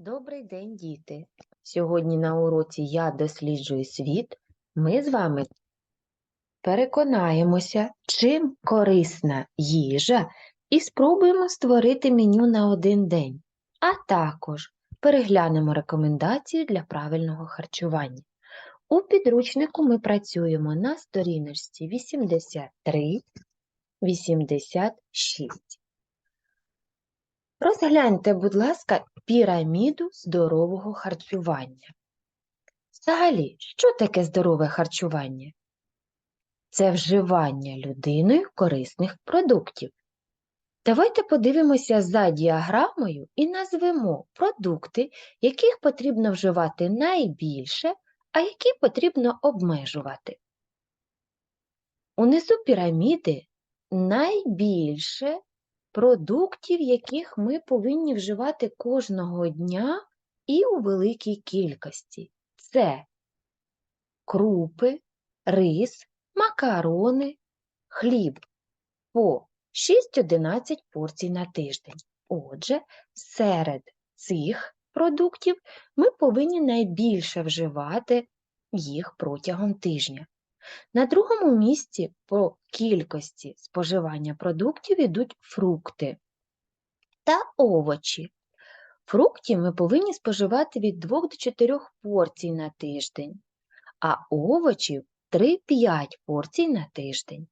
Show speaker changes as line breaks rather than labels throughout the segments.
Добрий день, діти! Сьогодні на уроці Я досліджую світ. Ми з вами переконаємося, чим корисна їжа, і спробуємо створити меню на один день, а також переглянемо рекомендації для правильного харчування. У підручнику ми працюємо на сторіночці 83-86. Розгляньте, будь ласка, піраміду здорового харчування. Взагалі, що таке здорове харчування? Це вживання людиною корисних продуктів. Давайте подивимося за діаграмою і назвемо продукти, яких потрібно вживати найбільше, а які потрібно обмежувати. Унизу піраміди найбільше продуктів, яких ми повинні вживати кожного дня і у великій кількості. Це крупи, рис, макарони, хліб по 6-11 порцій на тиждень. Отже, серед цих продуктів ми повинні найбільше вживати їх протягом тижня. На другому місці по кількості споживання продуктів йдуть фрукти та овочі. Фруктів ми повинні споживати від 2 до 4 порцій на тиждень, а овочів 3-5 порцій на тиждень.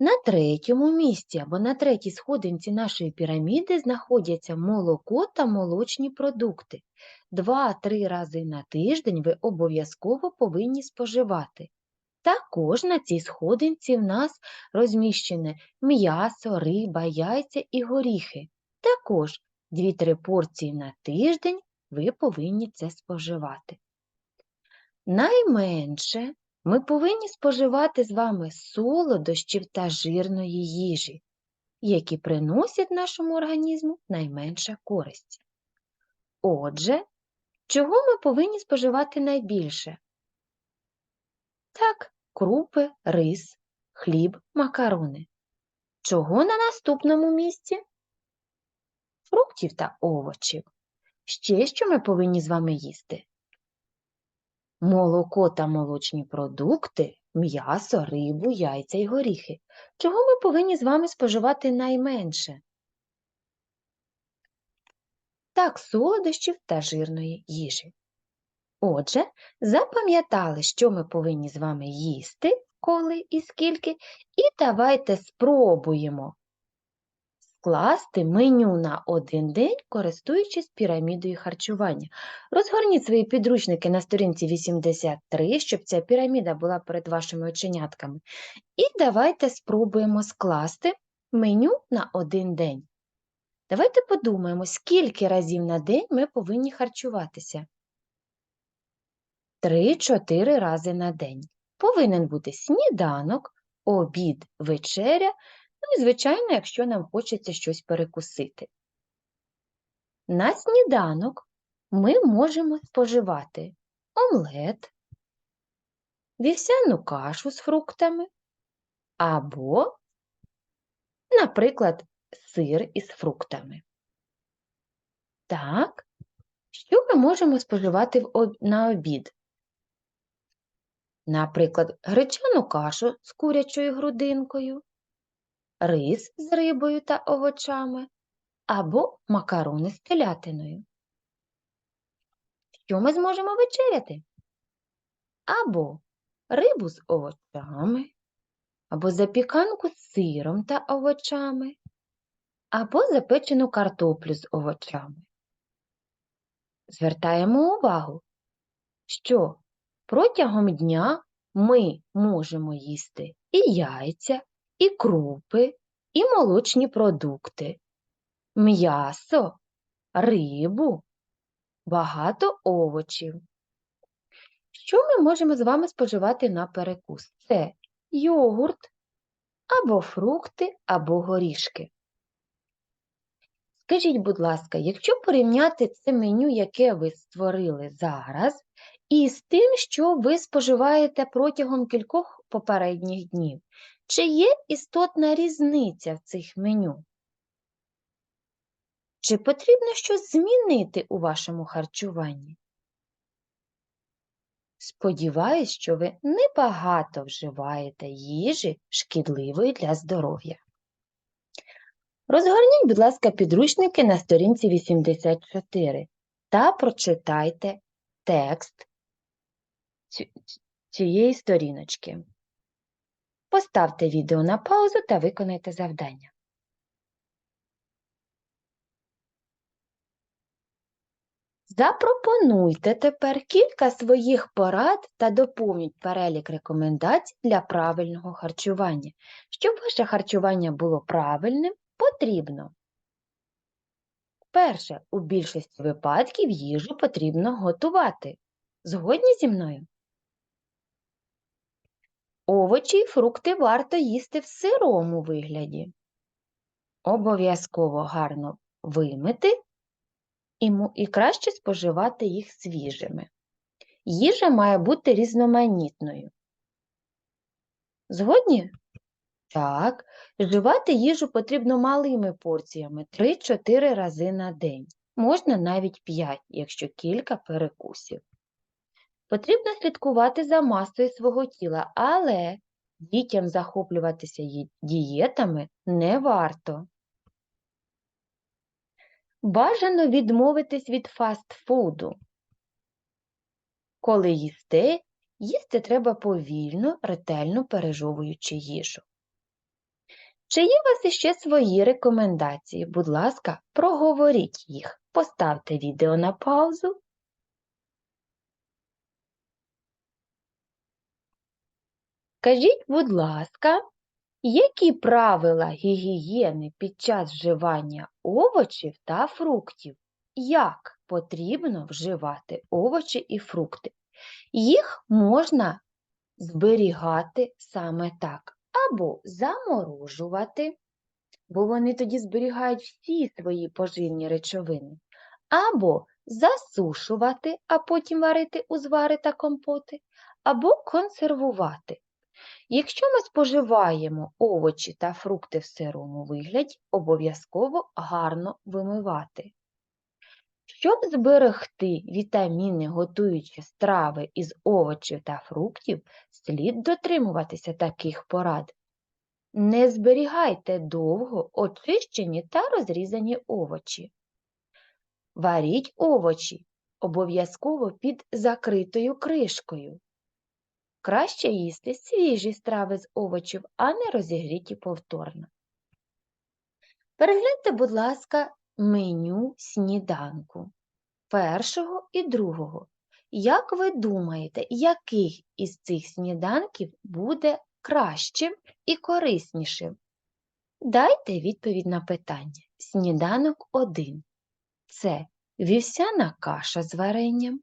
На третьому місці або на третій сходинці нашої піраміди знаходяться молоко та молочні продукти. 2-3 рази на тиждень ви обов'язково повинні споживати. Також на цій сходинці в нас розміщене м'ясо, риба, яйця і горіхи. Також 2-3 порції на тиждень ви повинні це споживати. Найменше ми повинні споживати з вами солодощів та жирної їжі, які приносять нашому організму найменше користі. Отже, чого ми повинні споживати найбільше? Так, крупи, рис, хліб, макарони. Чого на наступному місці? Фруктів та овочів. Ще що ми повинні з вами їсти? Молоко та молочні продукти, м'ясо, рибу, яйця і горіхи. Чого ми повинні з вами споживати найменше? Так, солодощів та жирної їжі. Отже, запам'ятали, що ми повинні з вами їсти, коли і скільки, і давайте спробуємо скласти меню на один день, користуючись пірамідою харчування. Розгорніть свої підручники на сторінці 83, щоб ця піраміда була перед вашими оченятками. І давайте спробуємо скласти меню на один день. Давайте подумаємо, скільки разів на день ми повинні харчуватися. 3-4 рази на день. Повинен бути сніданок, обід, вечеря, ну і, звичайно, якщо нам хочеться щось перекусити. На сніданок ми можемо споживати омлет, вівсяну кашу з фруктами або, наприклад, сир із фруктами. Так, що ми можемо споживати на обід? Наприклад, гречану кашу з курячою грудинкою, рис з рибою та овочами або макарони з телятиною. Що ми зможемо вечеряти? Або рибу з овочами, або запіканку з сиром та овочами, або запечену картоплю з овочами. Звертаємо увагу, що Протягом дня ми можемо їсти і яйця, і крупи, і молочні продукти, м'ясо, рибу, багато овочів. Що ми можемо з вами споживати на перекус? Це йогурт, або фрукти, або горішки. Скажіть, будь ласка, якщо порівняти це меню, яке ви створили зараз, і з тим, що ви споживаєте протягом кількох попередніх днів. Чи є істотна різниця в цих меню? Чи потрібно щось змінити у вашому харчуванні? Сподіваюсь, що ви небагато вживаєте їжі шкідливої для здоров'я. Розгорніть, будь ласка, підручники на сторінці 84 та прочитайте текст цієї сторіночки. Поставте відео на паузу та виконайте завдання. Запропонуйте тепер кілька своїх порад та доповніть перелік рекомендацій для правильного харчування. Щоб ваше харчування було правильним, потрібно. Перше, у більшості випадків їжу потрібно готувати. Згодні зі мною? Овочі і фрукти варто їсти в сирому вигляді. Обов'язково гарно вимити і, і краще споживати їх свіжими. Їжа має бути різноманітною. Згодні? Так, вживати їжу потрібно малими порціями 3-4 рази на день. Можна навіть 5, якщо кілька перекусів. Потрібно слідкувати за масою свого тіла, але дітям захоплюватися дієтами не варто. Бажано відмовитись від фастфуду. Коли їсте, їсти треба повільно, ретельно пережовуючи їжу. Чи є у вас іще свої рекомендації? Будь ласка, проговоріть їх. Поставте відео на паузу. Скажіть, будь ласка, які правила гігієни під час вживання овочів та фруктів? Як потрібно вживати овочі і фрукти? Їх можна зберігати саме так, або заморожувати, бо вони тоді зберігають всі свої поживні речовини, або засушувати, а потім варити узвари та компоти, або консервувати. Якщо ми споживаємо овочі та фрукти в сирому вигляді, обов'язково гарно вимивати. Щоб зберегти вітаміни, готуючи страви із овочів та фруктів, слід дотримуватися таких порад. Не зберігайте довго очищені та розрізані овочі. Варіть овочі обов'язково під закритою кришкою. Краще їсти свіжі страви з овочів, а не розігріті повторно. Перегляньте, будь ласка, меню сніданку першого і другого. Як ви думаєте, який із цих сніданків буде кращим і кориснішим? Дайте відповідь на питання. Сніданок 1 – це вівсяна каша з варенням,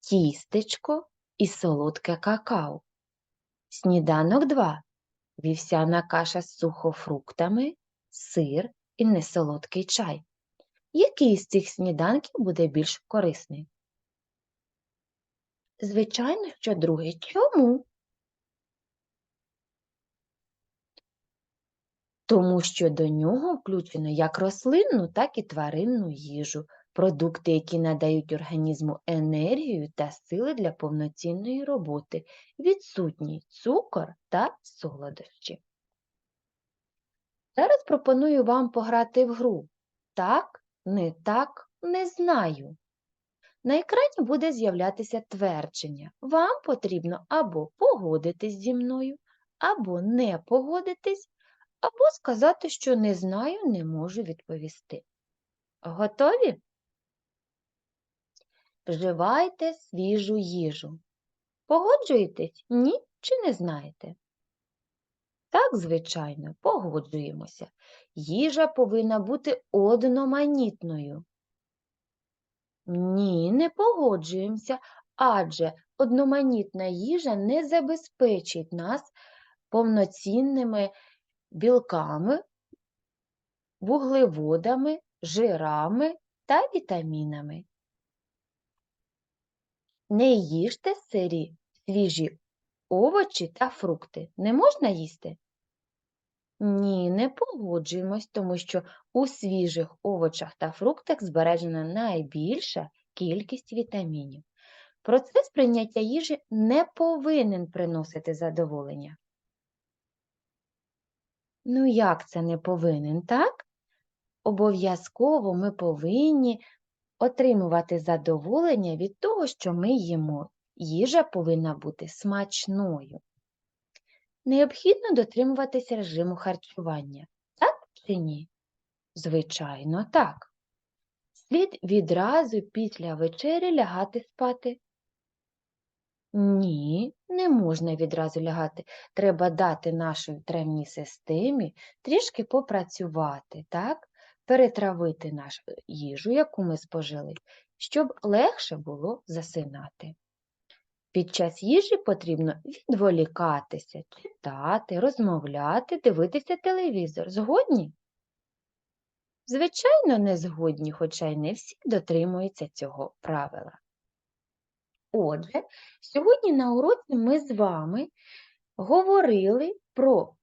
тістечко і солодке какао. Сніданок 2 – вівсяна каша з сухофруктами, сир і несолодкий чай. Який з цих сніданків буде більш корисний? Звичайно, що другий. Чому? Тому що до нього включено як рослинну, так і тваринну їжу, продукти, які надають організму енергію та сили для повноцінної роботи, відсутній цукор та солодощі. Зараз пропоную вам пограти в гру. Так, не так, не знаю. На екрані буде з'являтися твердження. Вам потрібно або погодитись зі мною, або не погодитись, або сказати, що не знаю, не можу відповісти. Готові? Вживайте свіжу їжу. Погоджуєтесь? Ні чи не знаєте? Так, звичайно, погоджуємося. Їжа повинна бути одноманітною. Ні, не погоджуємося, адже одноманітна їжа не забезпечить нас повноцінними білками, вуглеводами, жирами та вітамінами. Не їжте сирі, свіжі овочі та фрукти. Не можна їсти? Ні, не погоджуємось, тому що У свіжих овочах та фруктах збережена найбільша кількість вітамінів. Процес прийняття їжі не повинен приносити задоволення. Ну, як це не повинен, так? Обов'язково ми повинні отримувати задоволення від того, що ми їмо. Їжа повинна бути смачною. Необхідно дотримуватися режиму харчування, так чи ні? Звичайно, так. Слід відразу після вечері лягати спати. Ні, не можна відразу лягати. Треба дати нашій травній системі трішки попрацювати, так? Перетравити нашу їжу, яку ми спожили, щоб легше було засинати. Під час їжі потрібно відволікатися, читати, розмовляти, дивитися телевізор. Згодні? Звичайно, не згодні, хоча й не всі дотримуються цього правила. Отже, сьогодні на уроці ми з вами говорили про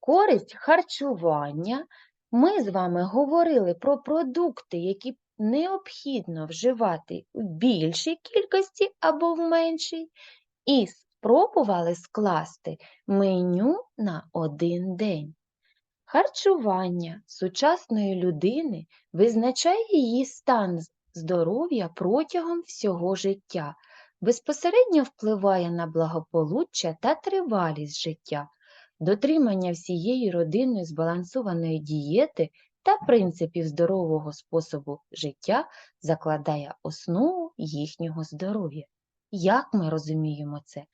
користь харчування. Ми з вами говорили про продукти, які необхідно вживати в більшій кількості або в меншій, і спробували скласти меню на один день. Харчування сучасної людини визначає її стан здоров'я протягом всього життя, безпосередньо впливає на благополуччя та тривалість життя, дотримання всієї родинної збалансованої дієти та принципів здорового способу життя закладає основу їхнього здоров'я. Як ми розуміємо це?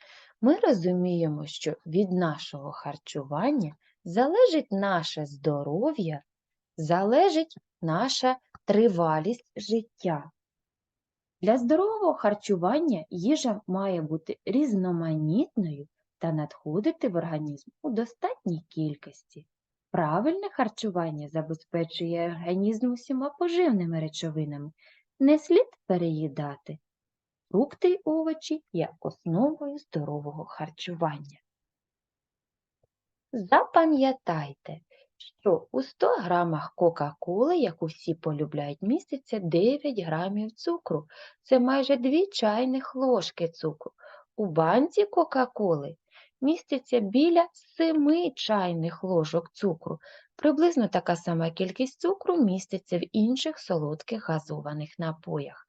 Ми розуміємо, що від нашого харчування залежить наше здоров'я, залежить наша тривалість життя. Для здорового харчування їжа має бути різноманітною та надходити в організм у достатній кількості. Правильне харчування забезпечує організм усіма поживними речовинами. Не слід переїдати. Фрукти й овочі є основою здорового харчування. Запам'ятайте, що у 100 грамах Кока-Коли, яку всі полюбляють, міститься 9 грамів цукру. Це майже 2 чайних ложки цукру. У банці Кока-Коли міститься біля 7 чайних ложок цукру. Приблизно така сама кількість цукру міститься в інших солодких газованих напоях.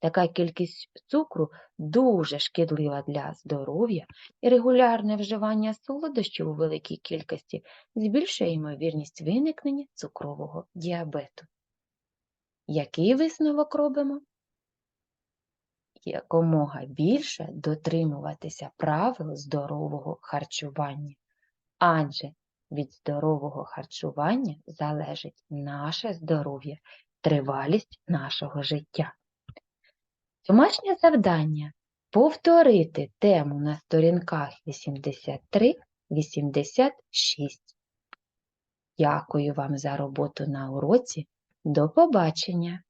Така кількість цукру дуже шкідлива для здоров'я і регулярне вживання солодощів у великій кількості збільшує ймовірність виникнення цукрового діабету. Який висновок робимо? Якомога більше дотримуватися правил здорового харчування, адже від здорового харчування залежить наше здоров'я, тривалість нашого життя. Домашнє завдання повторити тему на сторінках 83-86. Дякую вам за роботу на уроці. До побачення!